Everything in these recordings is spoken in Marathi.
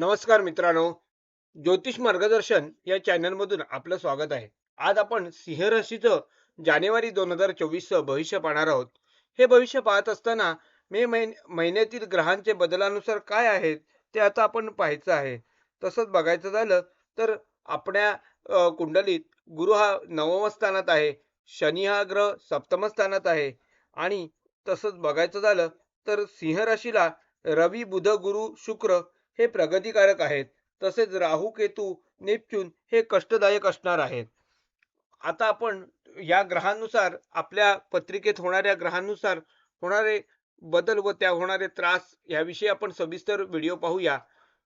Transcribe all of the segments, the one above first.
नमस्कार मित्रांनो ज्योतिष मार्गदर्शन या चॅनलमधून आपलं स्वागत आहे. आज आपण सिंहराशीचं जानेवारी दोन हजार चोवीस भविष्य पाहणार आहोत. हे भविष्य पाहत असताना मे महिन्यातील ग्रहांचे बदलानुसार काय आहेत ते आता आपण पाहायचं आहे. तसंच बघायचं झालं तर आपल्या कुंडलीत गुरु हा नवम स्थानात आहे शनी हा ग्रह सप्तम स्थानात आहे. आणि तसंच बघायचं झालं तर सिंह राशीला रवी बुध गुरु शुक्र हे प्रगतिकारक आहेत. तसेच राहू केतू नेपच्यून हे कष्टदायक असणार आहेत. आता आपण या ग्रहांनुसार आपल्या पत्रिकेत होणाऱ्या ग्रहांनुसार होणारे बदल व त्या होणारे त्रास याविषयी आपण सविस्तर व्हिडिओ पाहूया.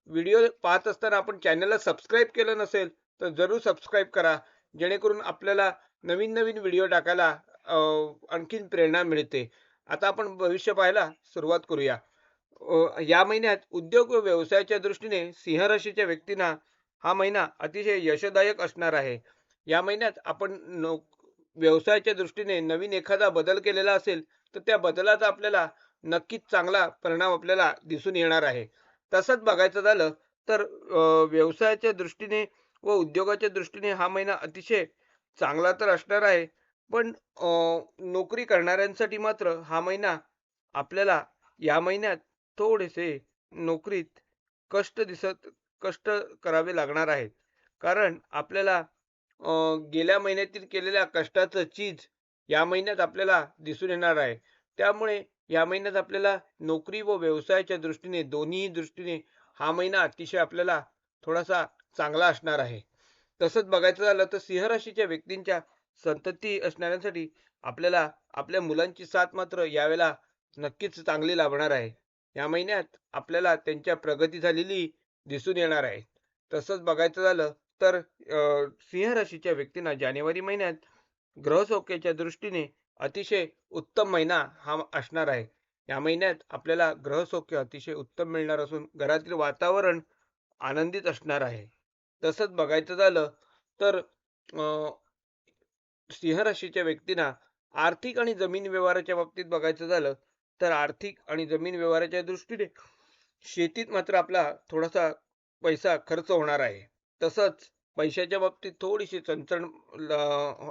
व्हिडिओ पाहत असताना आपण चॅनलला सबस्क्राईब केलं नसेल तर जरूर सबस्क्राईब करा. जेणेकरून आपल्याला नवीन नवीन व्हिडिओ टाकायला आणखीन प्रेरणा मिळते. आता आपण भविष्य पाहायला सुरुवात करूया. या महिन्यात उद्योग व व्यवसायाच्या दृष्टीने सिंह राशीच्या व्यक्तींना हा महिना अतिशय यशदायक असणार आहे. या महिन्यात आपण नोक व्यवसायाच्या दृष्टीने नवीन एखादा बदल केलेला असेल तर त्या बदलाचा आपल्याला नक्कीच चांगला परिणाम आपल्याला दिसून येणार आहे. तसंच बघायचं झालं तर व्यवसायाच्या दृष्टीने व उद्योगाच्या दृष्टीने हा महिना अतिशय चांगला तर असणार आहे पण नोकरी करणाऱ्यांसाठी मात्र हा महिना आपल्याला या महिन्यात थोडेसे नोकरीत कष्ट दिसत कष्ट करावे लागणार आहेत. कारण आपल्याला गेल्या महिन्यातील केलेल्या कष्टाचं चीज या महिन्यात आपल्याला दिसून येणार आहे. त्यामुळे या महिन्यात आपल्याला नोकरी व व्यवसायाच्या दृष्टीने दोन्ही दृष्टीने हा महिना अतिशय आपल्याला थोडासा चांगला असणार आहे. तसंच बघायचं झालं तर सिंह राशीच्या व्यक्तींच्या संतती असणाऱ्यांसाठी आपल्याला आपल्या मुलांची साथ मात्र यावेळेला नक्कीच चांगली लाभणार आहे. या महिन्यात आपल्याला त्यांच्या प्रगती झालेली दिसून येणार आहे. तसंच बघायचं झालं तर सिंह राशीच्या व्यक्तींना जानेवारी महिन्यात ग्रहसौख्याच्या दृष्टीने अतिशय उत्तम महिना हा असणार आहे. या महिन्यात आपल्याला ग्रहसौख्य अतिशय उत्तम मिळणार असून घरातील वातावरण आनंदित असणार आहे. तसंच बघायचं झालं तर सिंह राशीच्या व्यक्तींना आर्थिक आणि जमीन व्यवहाराच्या बाबतीत बघायचं झालं तर आर्थिक आणि जमीन व्यवहाराच्या दृष्टीने शेतीत मात्र आपला थोडासा पैसा खर्च होणार आहे. तसंच पैशाच्या बाबतीत थोडीशी चणचण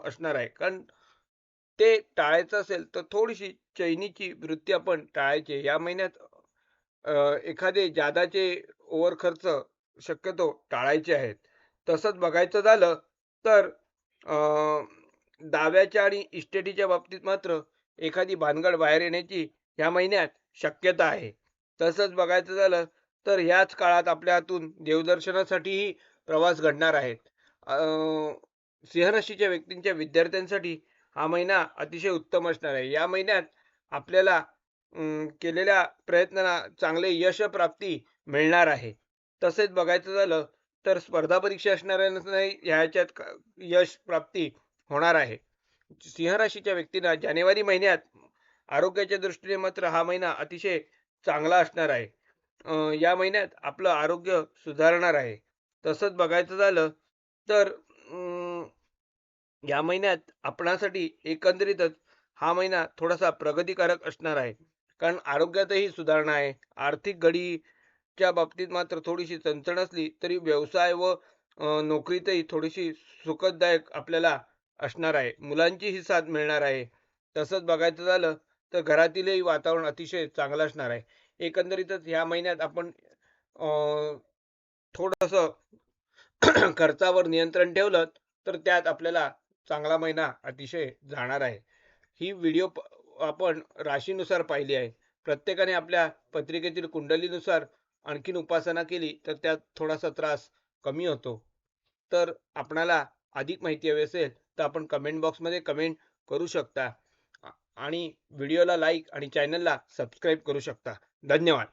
असणार आहे. कारण ते टाळायचं असेल तर थोडीशी चैनीची वृत्ती आपण टाळायची या महिन्यात एखादे जादाचे ओव्हर खर्च शक्यतो टाळायचे आहेत. तसंच बघायचं झालं तर दाव्याच्या आणि इस्टेटीच्या बाबतीत मात्र एखादी भानगड बाहेर येण्याची ह्या महिन्यात शक्यता आहे. तसंच बघायचं झालं तर ह्याच काळात आपल्या हातून देवदर्शनासाठीही प्रवास घडणार आहेत सिंहराशीच्या व्यक्तींच्या विद्यार्थ्यांसाठी हा महिना अतिशय उत्तम असणार आहे. या महिन्यात आपल्याला केलेल्या प्रयत्नांना चांगले यश प्राप्ती मिळणार आहे. तसेच बघायचं झालं तर स्पर्धा परीक्षा असणाऱ्यांनाही ह्याच्यात यश प्राप्ती होणार आहे. सिंह राशीच्या व्यक्तींना जानेवारी महिन्यात आरोग्याच्या दृष्टीने मात्र हा महिना अतिशय चांगला असणार आहे. या महिन्यात आपलं आरोग्य सुधारणार आहे. तसंच बघायचं झालं तर या महिन्यात आपणासाठी एकंदरीतच हा महिना थोडासा प्रगतिकारक असणार आहे. कारण आरोग्यातही सुधारणा आहे. आर्थिक घडीच्या बाबतीत मात्र थोडीशी चणचण असली तरी व्यवसाय व नोकरीतही थोडीशी सुखदायक आपल्याला असणार आहे. मुलांचीही साथ मिळणार आहे. तसंच बघायचं झालं तर घरातीलही वातावरण अतिशय चांगलं असणार आहे. एकंदरीतच ह्या महिन्यात आपण थोडंसं खर्चावर नियंत्रण ठेवलं तर त्यात आपल्याला चांगला महिना अतिशय जाणार आहे. ही व्हिडिओ आपण राशीनुसार पाहिली आहे. प्रत्येकाने आपल्या पत्रिकेतील कुंडलीनुसार आणखीन उपासना केली तर त्यात थोडासा त्रास कमी होतो. तर आपणाला अधिक माहिती हवी असेल तर आपण कमेंट बॉक्समध्ये कमेंट करू शकता. आणि व्हिडिओला लाईक आणि चॅनलला सबस्क्राईब करू शकता. धन्यवाद.